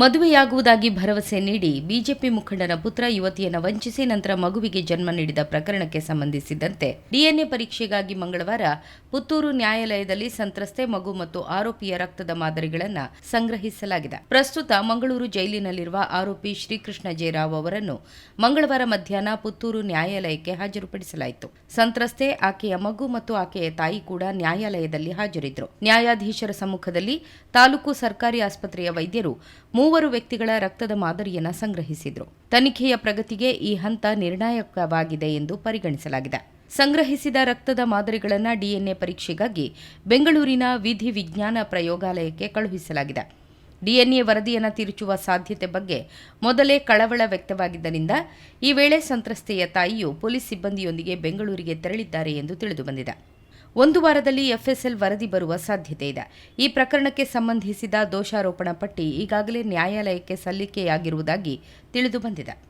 ಮದುವೆಯಾಗುವುದಾಗಿ ಭರವಸೆ ನೀಡಿ ಬಿಜೆಪಿ ಮುಖಂಡನ ಪುತ್ರ ಯುವತಿಯನ್ನು ವಂಚಿಸಿ ನಂತರ ಮಗುವಿಗೆ ಜನ್ಮ ನೀಡಿದ ಪ್ರಕರಣಕ್ಕೆ ಸಂಬಂಧಿಸಿದಂತೆ ಡಿಎನ್ಎ ಪರೀಕ್ಷೆಗಾಗಿ ಮಂಗಳವಾರ ಪುತ್ತೂರು ನ್ಯಾಯಾಲಯದಲ್ಲಿ ಸಂತ್ರಸ್ತೆ, ಮಗು ಮತ್ತು ಆರೋಪಿಯ ರಕ್ತದ ಮಾದರಿಗಳನ್ನು ಸಂಗ್ರಹಿಸಲಾಗಿದೆ. ಪ್ರಸ್ತುತ ಮಂಗಳೂರು ಜೈಲಿನಲ್ಲಿರುವ ಆರೋಪಿ ಶ್ರೀಕೃಷ್ಣ ಜಯರಾವ್ ಅವರನ್ನು ಮಂಗಳವಾರ ಮಧ್ಯಾಹ್ನ ಪುತ್ತೂರು ನ್ಯಾಯಾಲಯಕ್ಕೆ ಹಾಜರುಪಡಿಸಲಾಯಿತು. ಸಂತ್ರಸ್ತೆ, ಆಕೆಯ ಮಗು ಮತ್ತು ಆಕೆಯ ತಾಯಿ ಕೂಡ ನ್ಯಾಯಾಲಯದಲ್ಲಿ ಹಾಜರಿದ್ದರು. ನ್ಯಾಯಾಧೀಶರ ಸಮ್ಮುಖದಲ್ಲಿ ತಾಲೂಕು ಸರ್ಕಾರಿ ಆಸ್ಪತ್ರೆಯ ವೈದ್ಯರು ಮೂವರು ವ್ಯಕ್ತಿಗಳ ರಕ್ತದ ಮಾದರಿಯನ್ನು ಸಂಗ್ರಹಿಸಿದ್ರು. ತನಿಖೆಯ ಪ್ರಗತಿಗೆ ಈ ಹಂತ ನಿರ್ಣಾಯಕವಾಗಿದೆ ಎಂದು ಪರಿಗಣಿಸಲಾಗಿದೆ. ಸಂಗ್ರಹಿಸಿದ ರಕ್ತದ ಮಾದರಿಗಳನ್ನು ಡಿಎನ್ಎ ಪರೀಕ್ಷೆಗಾಗಿ ಬೆಂಗಳೂರಿನ ವಿಧಿ ವಿಜ್ಞಾನ ಪ್ರಯೋಗಾಲಯಕ್ಕೆ ಕಳುಹಿಸಲಾಗಿದೆ. ಡಿಎನ್ಎ ವರದಿಯನ್ನು ತಿರುಚುವ ಸಾಧ್ಯತೆ ಬಗ್ಗೆ ಮೊದಲೇ ಕಳವಳ ವ್ಯಕ್ತವಾಗಿದ್ದರಿಂದ ಈ ವೇಳೆ ಸಂತ್ರಸ್ತೆಯ ತಾಯಿಯು ಪೊಲೀಸ್ ಸಿಬ್ಬಂದಿಯೊಂದಿಗೆ ಬೆಂಗಳೂರಿಗೆ ತೆರಳಿದ್ದಾರೆ ಎಂದು ತಿಳಿದುಬಂದಿದೆ ಒಂದು ವಾರದಲ್ಲಿ ಎಫ್ಎಸ್ಎಲ್ ವರದಿ ಬರುವ ಸಾಧ್ಯತೆ ಇದೆ. ಈ ಪ್ರಕರಣಕ್ಕೆ ಸಂಬಂಧಿಸಿದ ದೋಷಾರೋಪಣಾ ಪಟ್ಟಿ ಈಗಾಗಲೇ ನ್ಯಾಯಾಲಯಕ್ಕೆ ಸಲ್ಲಿಕೆಯಾಗಿರುವುದಾಗಿ ತಿಳಿದುಬಂದಿದೆ